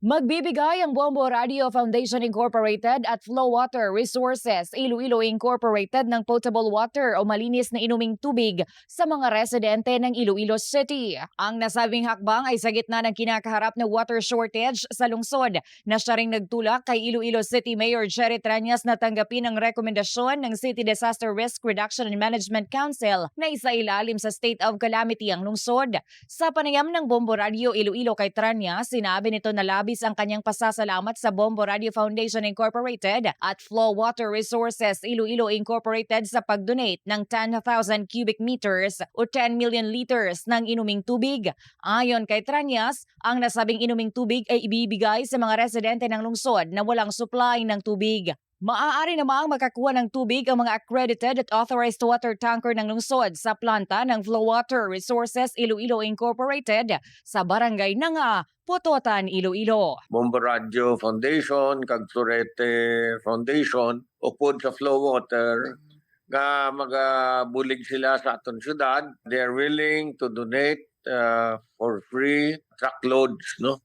Magbibigay ang Bombo Radio Foundation Incorporated at Flow Water Resources Iloilo Incorporated ng potable water o malinis na inuming tubig sa mga residente ng Iloilo City. Ang nasabing hakbang ay sa gitna ng kinakaharap na water shortage sa lungsod na siya ring nagtulak kay Iloilo City Mayor Jerry Tranyas na tanggapin ang rekomendasyon ng City Disaster Risk Reduction and Management Council na isa ilalim sa state of calamity ang lungsod. Sa panayam ng Bombo Radio Iloilo kay Tranyas, sinabi nito na labis ang kanyang pasasalamat sa Bombo Radio Foundation Incorporated at Flow Water Resources Iloilo Incorporated sa pag-donate ng 10,000 cubic meters o 10 million liters ng inuming tubig. Ayon kay Tranyas, ang nasabing inuming tubig ay ibibigay sa mga residente ng lungsod na walang supply ng tubig. Maaari namang makakuha ng tubig ang mga accredited at authorized water tanker ng lungsod sa planta ng Flow Water Resources Iloilo Incorporated sa barangay Nanga, Pototan, Iloilo. Bombo Radio Foundation, kag Surete Foundation, upod sa flow water, nga magabulig sila sa aton syudad. They are willing to donate uh, for free truckloads no,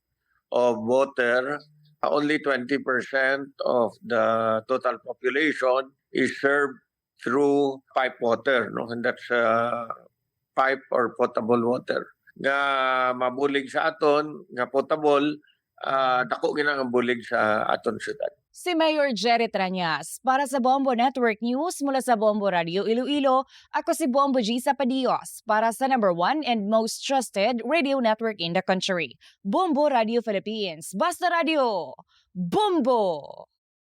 of water. Only 20% of the total population is served through pipe water. No? And that's uh, pipe or potable water. Nga mabulig sa aton, nga potable, ah dako gina nga bulig sa aton syudad. Si Mayor Jerry Tranyas. Para sa Bombo Network News mula sa Bombo Radio Iloilo, ako si Bombo G. Sapadios para sa number one and most trusted radio network in the country. Bombo Radio Philippines. Basta Radio! Bombo!